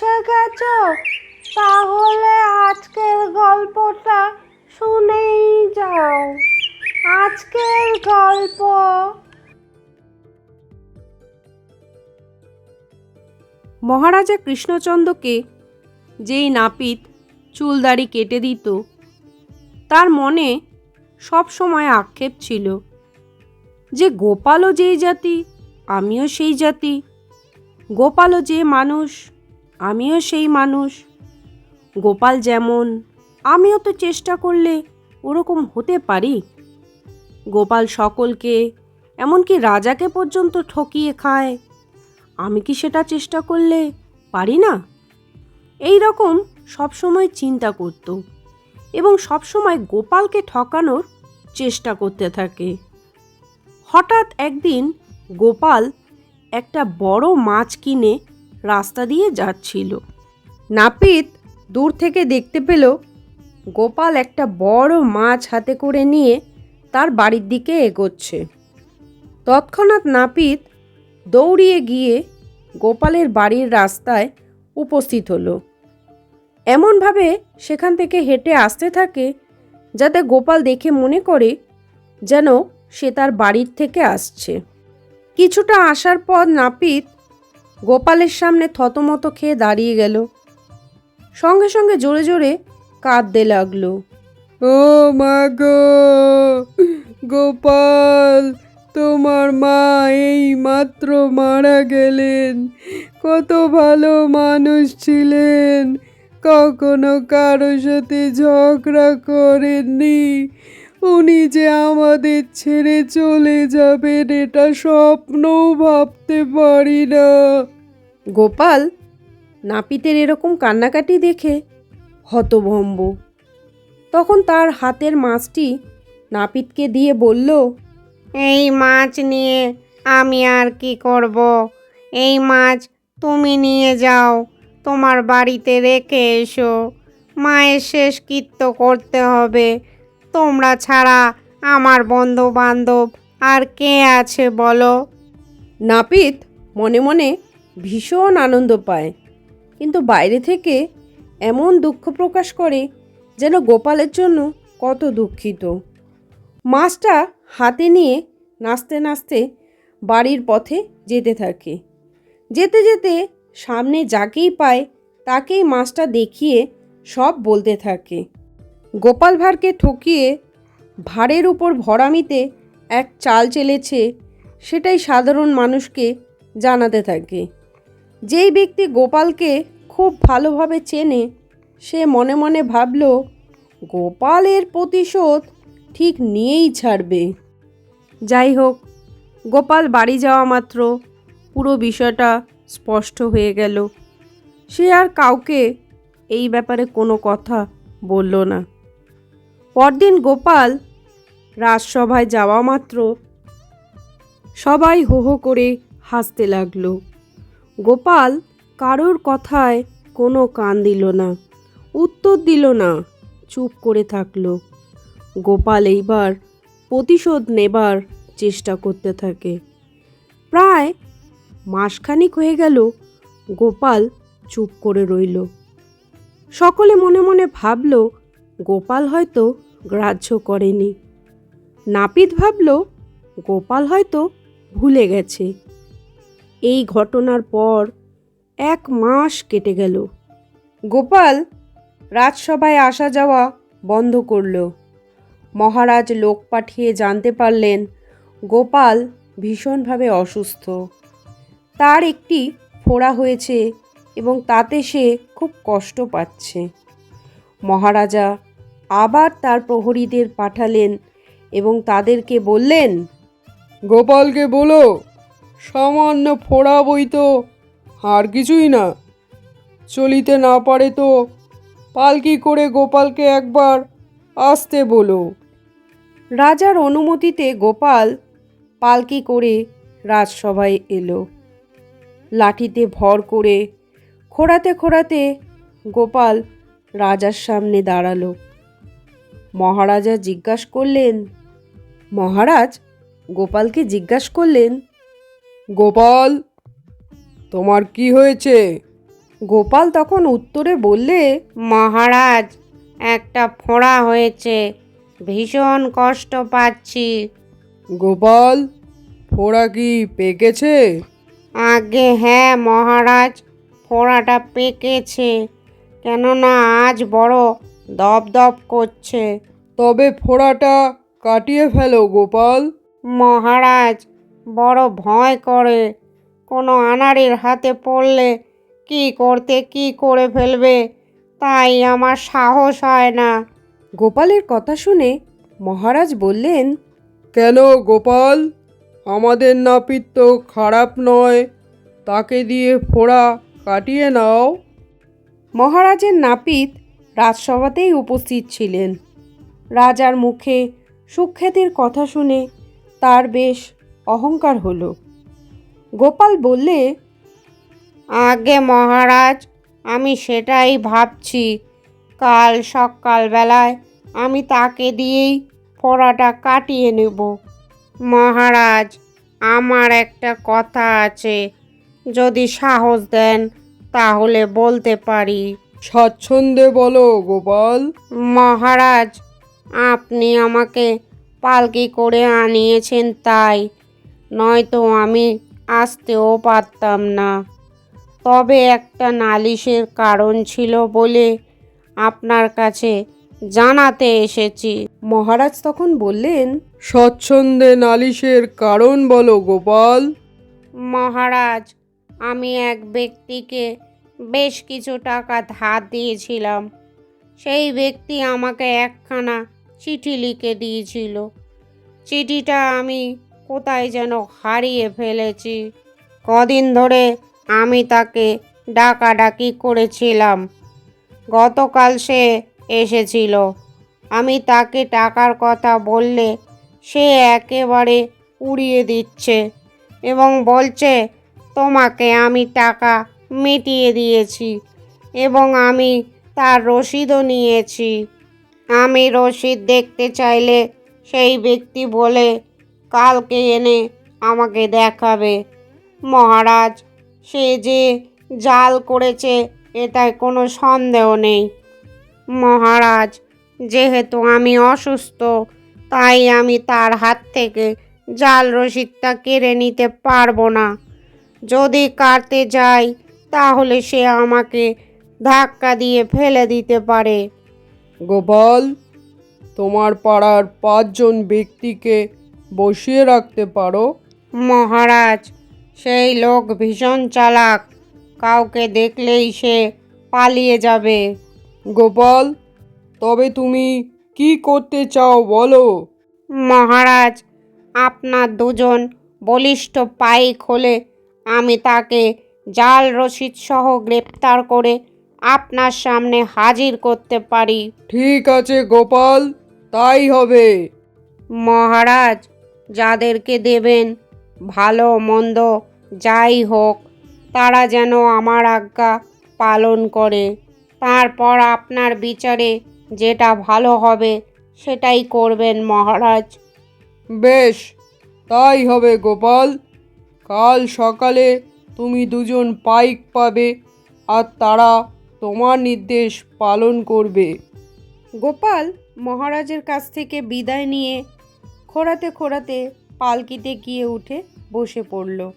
এসে গেছো তাহলে আজকের গল্পটা শুনেই যাও। আজকের গল্প। মহারাজা কৃষ্ণচন্দ্রকে যেই নাপিত চুলদাড়ি কেটে দিত, তার মনে সব সময় আক্ষেপ ছিল যে, গোপালও যেই জাতি, আমিও সেই জাতি। গোপালও যে মানুষ আমিও সেই মানুষ। গোপাল যেমন, আমিও তো চেষ্টা করলে ওরকম হতে পারি। গোপাল সকলকে, এমনকি রাজাকে পর্যন্ত ঠকিয়ে খায়। আমি কি সেটা চেষ্টা করলে পারি না? এই রকম সবসময় চিন্তা করত এবং সবসময় গোপালকে ঠকানোর চেষ্টা করতে থাকে। হঠাৎ একদিন গোপাল একটা বড় মাছ কিনে রাস্তা দিয়ে যাচ্ছিল। নাপিত দূর থেকে দেখতে পেল গোপাল একটা বড় মাছ হাতে করে নিয়ে তার বাড়ির দিকে এগোচ্ছে। তৎক্ষণাৎ নাপিত দৌড়িয়ে গিয়ে গোপালের বাড়ির রাস্তায় উপস্থিত হলো। এমনভাবে সেখান থেকে হেঁটে আসতে থাকে যাতে গোপাল দেখে মনে করে যেন সে তার বাড়ির থেকে আসছে। কিছুটা আসার পর নাপিত গোপালের সামনে থতমত খেয়ে দাঁড়িয়ে গেল। সঙ্গে সঙ্গে জোরে জোরে কাঁদতে লাগল। ও মা গো, গোপাল, তোমার মা এই মাত্র মারা গেলেন। কত ভালো মানুষ ছিলেন। কখনো কারও সাথে ঝগড়া করেননি। উনি যে আমাদের ছেড়ে চলে যাবেন এটা স্বপ্নও ভাবতে পারি না। গোপাল নাপিতের এরকম কান্নাকাটি দেখে হতভম্ব। তখন তার হাতের মাছটি নাপিতকে দিয়ে বলল এই মাছ নিয়ে আমি আর কি করব? এই মাছ তুমি নিয়ে যাও তোমার বাড়িতে রেখে এসো। মায়ের শেষ কৃত্য করতে হবে তোমরা ছাড়া আমার বন্ধু বান্ধব আর কে আছে বলো? নাপিত মনে মনে ভীষণ আনন্দ পায়, কিন্তু বাইরে থেকে এমন দুঃখ প্রকাশ করে যেন গোপালের জন্য কত দুঃখিত। মাছটা হাতে নিয়ে নাচতে নাচতে বাড়ির পথে যেতে থাকে। যেতে যেতে সামনে যাকেই পায় তাকেই মাছটা দেখিয়ে সব বলতে থাকে। গোপাল ভাঁড়কে ঠকিয়ে ভাঁড়ের উপর ভরামিতে এক চাল চেলেছে, সেটাই সাধারণ মানুষকে জানাতে থাকে। যেই ব্যক্তি গোপালকে খুব ভালোভাবে চেনে, সে মনে মনে ভাবল, গোপালের প্রতিশোধ ঠিক নিয়েই ছাড়বে। যাই হোক, গোপাল বাড়ি যাওয়া মাত্র, পুরো বিষয়টা স্পষ্ট হয়ে গেল। সে আর কাউকে এই ব্যাপারে কোনো কথা বলল না। পরদিন গোপাল রাজসভায় যাওয়া মাত্র। সবাই হো হো করে হাসতে লাগল। গোপাল কারোর কথায় কোনো কান দিল না, উত্তর দিল না, চুপ করে থাকল। গোপাল এইবার প্রতিশোধ নেবার চেষ্টা করতে থাকে। প্রায় মাসখানিক হয়ে গেল গোপাল চুপ করে রইল। সকলে মনে মনে ভাবল গোপাল হয়তো গ্রাহ্য করেনি। নাপিত ভাবল, গোপাল হয়তো ভুলে গেছে। এই ঘটনার পর এক মাস কেটে গেল। গোপাল রাজসভায় আসা যাওয়া বন্ধ করল। মহারাজ লোক পাঠিয়ে জানতে পারলেন, গোপাল ভীষণভাবে অসুস্থ। তার একটি ফোড়া হয়েছে এবং তাতে সে খুব কষ্ট পাচ্ছে। মহারাজা আবার তার প্রহরীদের পাঠালেন এবং তাদেরকে বললেন গোপালকে বলো সামান্য ফোড়া বই তো আর কিছুই না। চলিতে না পারে তো পালকি করে গোপালকে একবার আসতে বলো। রাজার অনুমতিতে গোপাল পালকি করে রাজসভায় এলো। লাঠিতে ভর করে খোঁড়াতে খোঁড়াতে গোপাল রাজার সামনে দাঁড়াল। মহারাজা জিজ্ঞাসা করলেন মহারাজ গোপালকে জিজ্ঞাসা করলেন গোপাল তোমার কি হয়েছে? গোপাল তখন উত্তরে বললে মহারাজ একটা ফোঁড়া হয়েছে ভীষণ কষ্ট পাচ্ছি। গোপাল ফোড়া কি পেকেছে? আগে হ্যাঁ মহারাজ ফোঁড়াটা পেকেছে কেননা আজ বড় দপদপ করছে। তবে ফোড়াটা কাটিয়ে ফেলো গোপাল। মহারাজ বড় ভয় করে। কোনো আনাড়ির হাতে পড়লে কি করতে কি করে ফেলবে? তাই আমার সাহস হয় না। গোপালের কথা শুনে মহারাজ বললেন কেন গোপাল? আমাদের নাপিত তো খারাপ নয়। তাকে দিয়ে ফোড়া কাটিয়ে নাও। মহারাজের নাপিত রাজসভাতেই উপস্থিত ছিলেন। রাজার মুখে সুখ্যাতির কথা শুনে তার বেশ অহংকার হলো। গোপাল বললে, আগে মহারাজ, আমি সেটাই ভাবছি। কাল সকালবেলায় আমি তাকে দিয়েই ফোড়াটা কাটিয়ে নেব। মহারাজ, আমার একটা কথা আছে। যদি সাহস দেন, তাহলে বলতে পারি। স্বাচ্ছন্দ্যে বলো গোপাল। মহারাজ আপনি আমাকে পালকি করে আনিয়েছেন তাই। নয়তো আমি আসতেও পারতাম না। তবে একটা নালিশের কারণ ছিল বলে আপনার কাছে জানাতে এসেছি। মহারাজ তখন বললেন স্বচ্ছন্দে নালিশের কারণ বলো গোপাল। মহারাজ আমি এক ব্যক্তিকে বেশ কিছু টাকা ধার দিয়েছিলাম। সেই ব্যক্তি আমাকে একখানা চিঠি লিখে দিয়েছিল। চিঠিটা আমি কোথায় যেন হারিয়ে ফেলেছি। কদিন ধরে আমি তাকে ডাকাডাকি করেছিলাম। গতকাল সে এসেছিল। আমি তাকে টাকার কথা বললে সে একেবারে উড়িয়ে দিচ্ছে এবং বলছে, তোমাকে আমি টাকা মিটিয়ে দিয়েছি এবং আমি তার রসিদও নিয়েছি। আমি রসিদ দেখতে চাইলে সেই ব্যক্তি বলে কালকে এনে আমাকে দেখাবে। মহারাজ, সে যে জাল করেছে এটায় কোনো সন্দেহ নেই। মহারাজ, যেহেতু আমি অসুস্থ, তাই আমি তার হাত থেকে জাল রসিদটা কেড়ে নিতে পারব না। যদি কাটতে যাই তাহলে সে আমাকে ধাক্কা দিয়ে ফেলে দিতে পারে। গোপাল তোমার পাড়ার পাঁচজন ব্যক্তিকে বসিয়ে রাখতে পারো? মহারাজ সেই লোক ভীষণ চালাক। কাউকে দেখলেই সে পালিয়ে যাবে। গোপাল তবে তুমি কি করতে চাও বলো? মহারাজ আপনার দুজন বলিষ্ঠ পাইক হলে আমি তাকে জাল রসিদ সহ গ্রেপ্তার করে আপনার সামনে হাজির করতে পারি। ঠিক আছে গোপাল। তাই হবে। মহারাজ যাদেরকে দেবেন ভালো মন্দ যাই হোক তারা যেন আমার আজ্ঞা পালন করে। তারপর আপনার বিচারে যেটা ভালো হবে সেটাই করবেন মহারাজ। বেশ তাই হবে গোপাল। কাল সকালে তুমি দুজন পাইক পাবে আর তারা তোমার নির্দেশ পালন করবে। গোপাল মহারাজের কাছ থেকে বিদায় নিয়ে খোঁড়াতে খোঁড়াতে পালকিতে গিয়ে উঠে বসে পড়ল।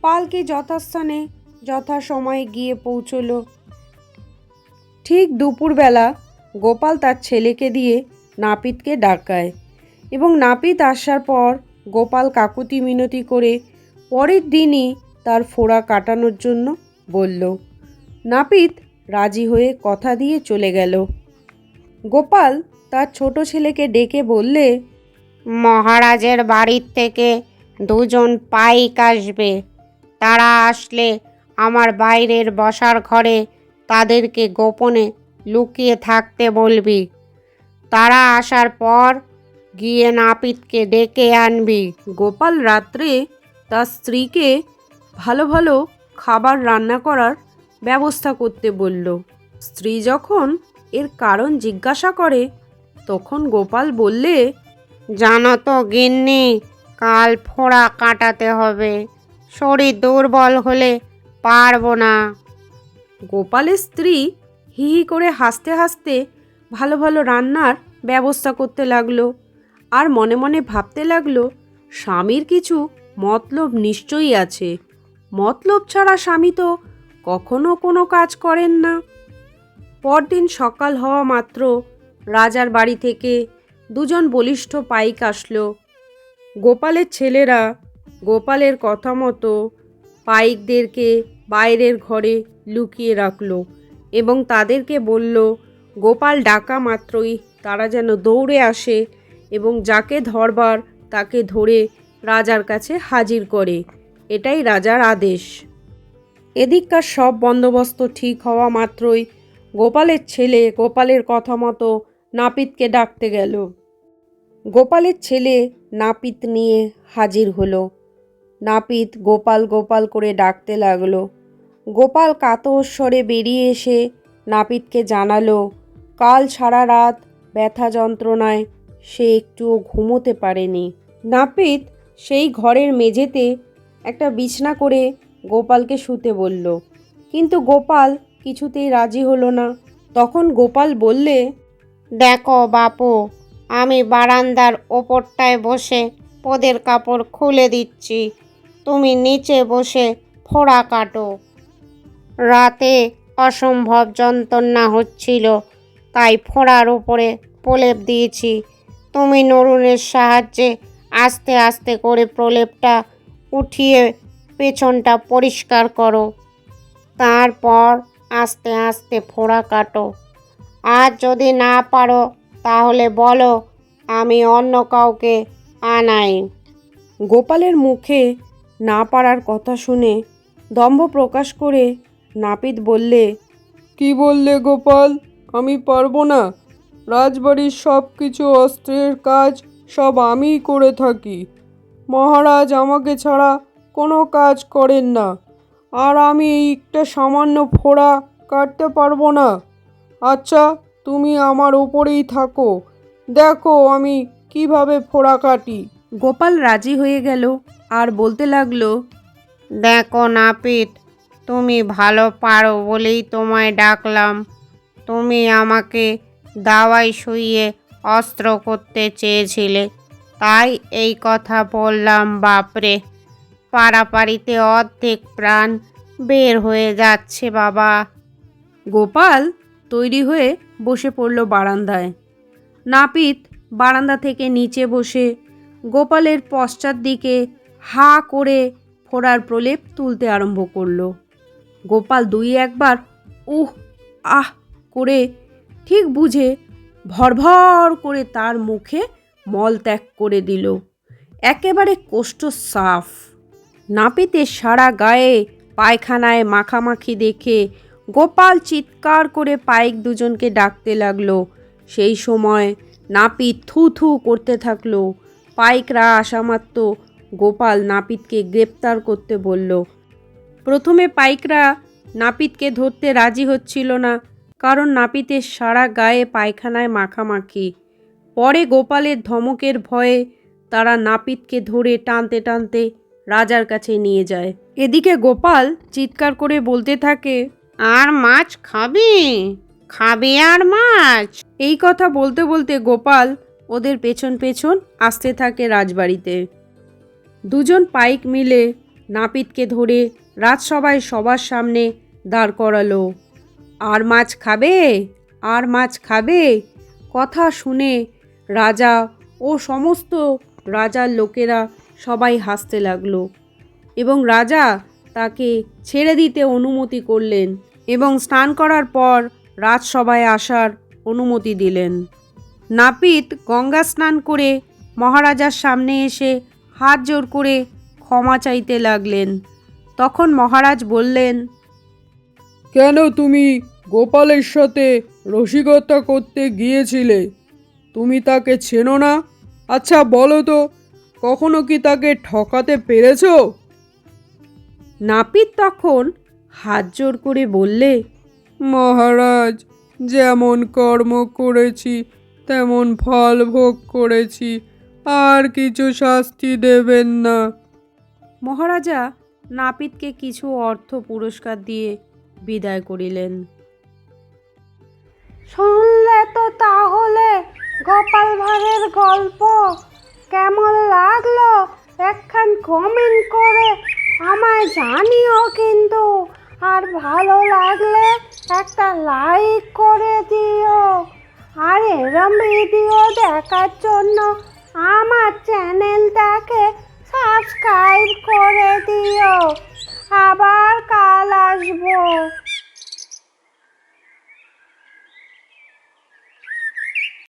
পালকি যথাস্থানে যথাসময়ে গিয়ে পৌঁছলো। ঠিক দুপুরবেলা গোপাল তার ছেলেকে দিয়ে নাপিতকে ডাকায় এবং নাপিত আসার পর গোপাল কাকুতি মিনতি করে পরের দিনই তার ফোড়া কাটানোর জন্য বলল নাপিত রাজি হয়ে কথা দিয়ে চলে গেল। গোপাল তার ছোট ছেলেকে ডেকে বললে মহারাজের বাড়ির থেকে দুজন পাইক আসবে। তারা আসলে আমার বাইরের বসার ঘরে তাদেরকে গোপনে লুকিয়ে থাকতে বলবি। তারা আসার পর গিয়ে নাপিতকে ডেকে আনবি। গোপাল রাত্রে তার স্ত্রীকে ভালো ভালো খাবার রান্না করার ব্যবস্থা করতে বলল। স্ত্রী যখন এর কারণ জিজ্ঞাসা করে তখন গোপাল বললে জানো তো গিন্নি কাল ফোড়া কাটাতে হবে শরীর দুর্বল হলে পারব না। গোপালের স্ত্রী হি হি করে হাসতে হাসতে ভালো ভালো রান্নার ব্যবস্থা করতে লাগল আর মনে মনে ভাবতে লাগল স্বামীর কিছু মতলব নিশ্চয়ই আছে। মতলব ছাড়া স্বামী তো কখনো কোনো কাজ করেন না। পরদিন সকাল হওয়া মাত্র রাজার বাড়ি থেকে দুজন বলিষ্ঠ পাইক আসলো। গোপালের ছেলেরা গোপালের কথা মতো পাইকদেরকে বাইরের ঘরে লুকিয়ে রাখল এবং তাদেরকে বলল, গোপাল ডাকা মাত্রই তারা যেন দৌড়ে আসে এবং যাকে ধরবার তাকে ধরে রাজার কাছে হাজির করে। এটাই রাজার আদেশ। এদিককার সব বন্দোবস্ত ঠিক হওয়া মাত্রই গোপালের ছেলে গোপালের কথা মতো নাপিতকে ডাকতে গেল। গোপালের ছেলে নাপিত নিয়ে হাজির হলো। নাপিত গোপাল গোপাল করে ডাকতে লাগল। গোপাল কাতর স্বরে বেরিয়ে এসে নাপিতকে জানালো, কাল সারা রাত ব্যথা যন্ত্রণায় সে একটুও ঘুমোতে পারেনি। নাপিত সেই ঘরের মেঝেতে একটা বিছনা করে গোপালকে শুতে বলল, কিন্তু গোপাল কিছুতেই রাজি হলো না। তখন গোপাল বললে, দেখো বাপু, আমি বারান্দার ওপরটায় বসে পদের কাপড় খুলে দিচ্ছি। তুমি নিচে বসে ফোড়া কাটো। রাতে অসম্ভব যন্ত্রণা হচ্ছিল, তাই ফোড়ার উপরে প্রলেপ দিয়েছি। তুমি নরুনের সাহায্যে আস্তে আস্তে করে প্রলেপটা উঠিয়ে পেছনটা পরিষ্কার করো। তারপর আস্তে আস্তে ফোড়া কাটো। আর যদি না পারো, তাহলে বলো, আমি অন্য কাউকে আনাই। গোপালের মুখে না পারার কথা শুনে দম্ভ প্রকাশ করে নাপিত বললে, কি বললে গোপাল? আমি পারব না। রাজবাড়ির সব কিছু অস্ত্রের কাজ সব আমিই করে থাকি। মহারাজ আমাকে ছাড়া কোনো কাজ করেন না। আর আমি এই একটা সামান্য ফোড়া কাটতে পারব না। আচ্ছা তুমি আমার ওপরেই থাকো। দেখো আমি কীভাবে ফোড়া কাটি। গোপাল রাজি হয়ে গেল আর বলতে লাগল দেখো নাপিত তুমি ভালো পারো বলেই তোমায় ডাকলাম। তুমি আমাকে দাওয়াই শুইয়ে অস্ত্র করতে চেয়েছিলে। তাই এই কথা বললাম, বাপরে। পাড়াপাড়িতে অর্ধেক প্রাণ বের হয়ে যাচ্ছে, বাবা। গোপাল তৈরি হয়ে বসে পড়ল বারান্দায়। নাপিত বারান্দা থেকে নিচে বসে গোপালের পশ্চাৎ দিকে হা করে ফোড়ার প্রলেপ তুলতে আরম্ভ করল। গোপাল দুই একবার উহ, আহ করে ঠিক বুঝে ভরভর করে তার মুখে মল ত্যাগ করে দিল। একেবারে কোষ্ঠ সাফ। নাপিতের সারা গায়ে পায়খানায় মাখামাখি দেখে গোপাল চিৎকার করে পাইক দুজনকে ডাকতে লাগল। সেই সময় নাপিত থু থু করতে থাকল। পাইকরা আসামাত্র গোপাল নাপিতকে গ্রেপ্তার করতে বলল, প্রথমে পাইকরা নাপিতকে ধরতে রাজি হচ্ছিল না, কারণ নাপিতের সারা গায়ে পায়খানায় মাখামাখি। পরে গোপালের ধমকের ভয়ে তারা নাপিতকে ধরে টানতে টানতে রাজার কাছে নিয়ে যায়। এদিকে গোপাল চিৎকার করে বলতে থাকে, আর মাছ খাবে? খাবে আর মাছ? এই কথা বলতে বলতে গোপাল ওদের পেছন পেছন আসতে থাকে রাজবাড়িতে। দুজন পাইক মিলে নাপিতকে ধরে রাজসভায় সবার সামনে দাঁড় করালো। আর মাছ খাবে? আর মাছ খাবে? কথা শুনে রাজা ও সমস্ত রাজার লোকেরা সবাই হাসতে লাগল এবং রাজা তাকে ছেড়ে দিতে অনুমতি করলেন এবং স্নান করার পর রাজসভায় আসার অনুমতি দিলেন। নাপিত গঙ্গা স্নান করে মহারাজার সামনে এসে হাত জোর করে ক্ষমা চাইতে লাগলেন। তখন মহারাজ বললেন, কেন তুমি গোপালের সাথে রসিকতা করতে গিয়েছিলে? তুমি তাকে চেনো না? আচ্ছা বলো তো কখনো কি তাকে ঠকাতে পেরেছ? নাপিত তখন হাত জোর করে বললে মহারাজ যেমন কর্ম করেছি তেমন ফল ভোগ করেছি আর কিছু শাস্তি দেবেন না। মহারাজা নাপিতকে কিছু অর্থ পুরস্কার দিয়ে বিদায় করিলেন। শুনলে তো তাহলে গোপাল ভাঁড়ের গল্প। কেমন লাগল? একখান কমেন্ট করে আমায় জানিও কিন্তু। আর ভালো লাগলে একটা লাইক করে দিও। আর এরম ভিডিও দেখার জন্য আমার চ্যানেলটাকে সাবস্ক্রাইব করে দিও। আবার কাল আসব।